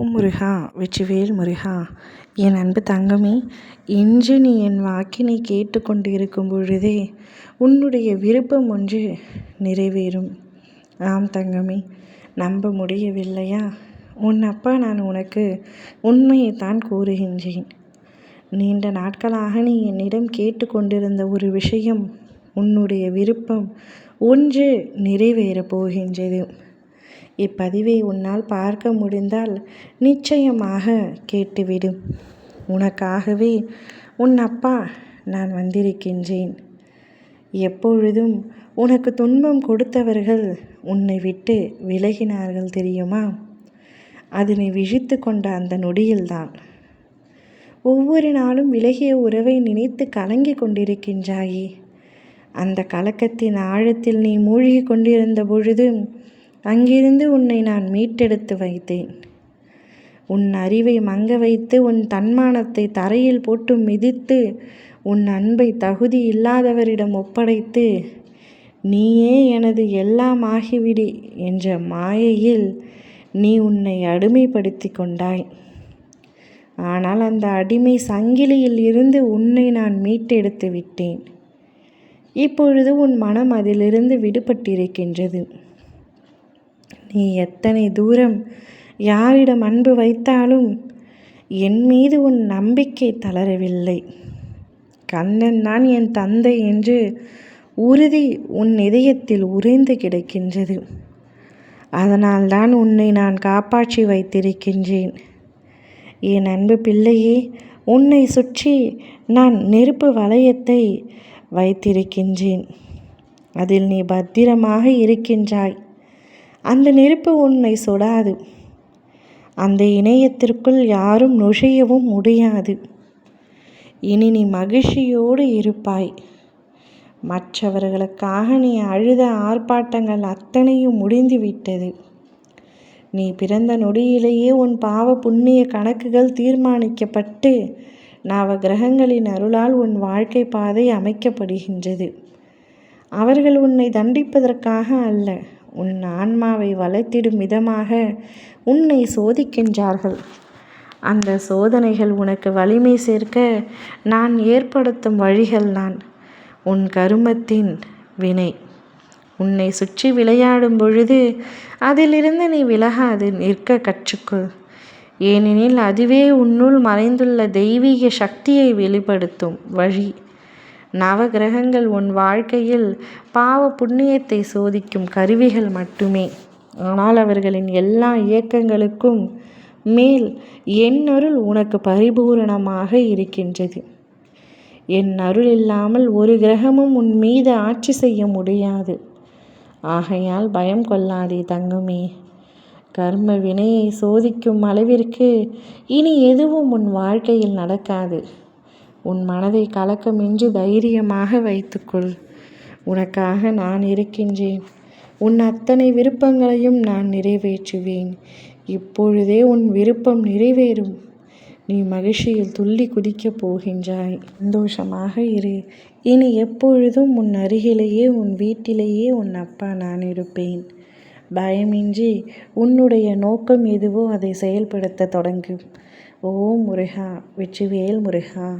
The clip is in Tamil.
ஓம் முருகா வெற்றிவேல் முருகா. என் அன்பு தங்கமே இன்று நீ என் வாக்கினை கேட்டுக்கொண்டு இருக்கும் பொழுதே உன்னுடைய விருப்பம் ஒன்று நிறைவேறும். ஆம் தங்கமே நம்ப முடியவில்லையா? உன் அப்பா நான் உனக்கு உண்மையை தான் கூறுகின்றேன். நீண்ட நாட்களாக நீ என்னிடம் கேட்டுக்கொண்டிருந்த ஒரு விஷயம் உன்னுடைய விருப்பம் ஒன்று நிறைவேறப் போகின்றது. இப்பதிவை உன்னால் பார்க்க முடிந்தால் நிச்சயமாக கேட்டுவிடும் உனக்காகவே உன் அப்பா நான் வந்திருக்கின்றேன். எப்பொழுதும் உனக்கு துன்பம் கொடுத்தவர்கள் உன்னை விட்டு விலகினார்கள் தெரியுமா? அதனை விழித்து கொண்ட அந்த நொடியில்தான். ஒவ்வொரு நாளும் விலகிய உறவை நினைத்து கலங்கி கொண்டிருக்கின்றாயே. அந்த கலக்கத்தின் ஆழத்தில் நீ மூழ்கி கொண்டிருந்த பொழுது அங்கிருந்து உன்னை நான் மீட்டெடுத்து வைத்தேன். உன் அறிவை மங்க வைத்து உன் தன்மானத்தை தரையில் போட்டு மிதித்து உன் அன்பை தகுதி இல்லாதவரிடம் ஒப்படைத்து நீயே எனது எல்லாம் ஆகிவிடு என்ற மாயையில் நீ உன்னை அடிமைப்படுத்தி கொண்டாய். ஆனால் அந்த அடிமை சங்கிலியில் இருந்து உன்னை நான் மீட்டெடுத்து விட்டேன். இப்பொழுது உன் மனம் அதிலிருந்து விடுபட்டிருக்கின்றது. நீ எத்தனை தூரம் யாரிடம் அன்பு வைத்தாலும் என் மீது உன் நம்பிக்கை தளரவில்லை. கண்ணன் நான் என் தந்தை என்று உறுதி உன் இதயத்தில் உறைந்து கிடக்கின்றது. அதனால்தான் உன்னை நான் காப்பாற்றி வைத்திருக்கின்றேன். என் அன்பு பிள்ளையே உன்னை சுற்றி நான் நெருப்பு வளையத்தை வைத்திருக்கின்றேன். அதில் நீ பத்திரமாக இருக்கின்றாய். அந்த நெருப்பு உன்னை சுடாது. அந்த இணையத்திற்குள் யாரும் நுழையவும் முடியாது. இனி நீ மகிழ்ச்சியோடு இருப்பாய். மற்றவர்களுக்காக நீ அழுத ஆர்ப்பாட்டங்கள் அத்தனையும் முடிந்துவிட்டது. நீ பிறந்த நொடியிலேயே உன் பாவ புண்ணிய கணக்குகள் தீர்மானிக்கப்பட்டு நவ கிரகங்களின் அருளால் உன் வாழ்க்கை பாதை அமைக்கப்படுகின்றது. அவர்கள் உன்னை தண்டிப்பதற்காக அல்ல உன் ஆன்மாவை வளர்த்திடும் விதமாக உன்னை சோதிக்கின்றார்கள். அந்த சோதனைகள் உனக்கு வலிமை சேர்க்க நான் ஏற்படுத்தும் வழிகள் நான். உன் கருமத்தின் வினை. உன்னை சுற்றி விளையாடும் பொழுது அதிலிருந்து நீ விலகாது நிற்க கற்றுக்கொள். ஏனெனில் அதுவே உன்னுள் மறைந்துள்ள தெய்வீக சக்தியை வெளிப்படுத்தும் வழி. நவகிரகங்கள் உன் வாழ்க்கையில் பாவ புண்ணியத்தை சோதிக்கும் கருவிகள் மட்டுமே. ஆனால் அவர்களின் எல்லா இயக்கங்களுக்கும் மேல் என் அருள் உனக்கு பரிபூரணமாக இருக்கின்றது. என் அருள் இல்லாமல் ஒரு கிரகமும் உன் மீது ஆட்சி செய்ய முடியாது. ஆகையால் பயம் கொள்ளாதே தங்குமே. கர்ம வினையை சோதிக்கும் அளவிற்கு இனி எதுவும் உன் வாழ்க்கையில் நடக்காது. உன் மனதை கலக்கமின்றி தைரியமாக வைத்துக்கொள். உனக்காக நான் இருக்கின்றேன். உன் அத்தனை விருப்பங்களையும் நான் நிறைவேற்றுவேன். இப்பொழுதே உன் விருப்பம் நிறைவேறும். நீ மகிழ்ச்சியில் துள்ளி குதிக்கப் போகின்றாய். சந்தோஷமாக இரு. இனி எப்பொழுதும் உன் அருகிலேயே உன் வீட்டிலேயே உன் அப்பா நான் இருப்பேன். பயமின்றி உன்னுடைய நோக்கம் எதுவோ அதை செயல்படுத்த தொடங்கு ஓ முருகா வெற்றிவேல் முருகா.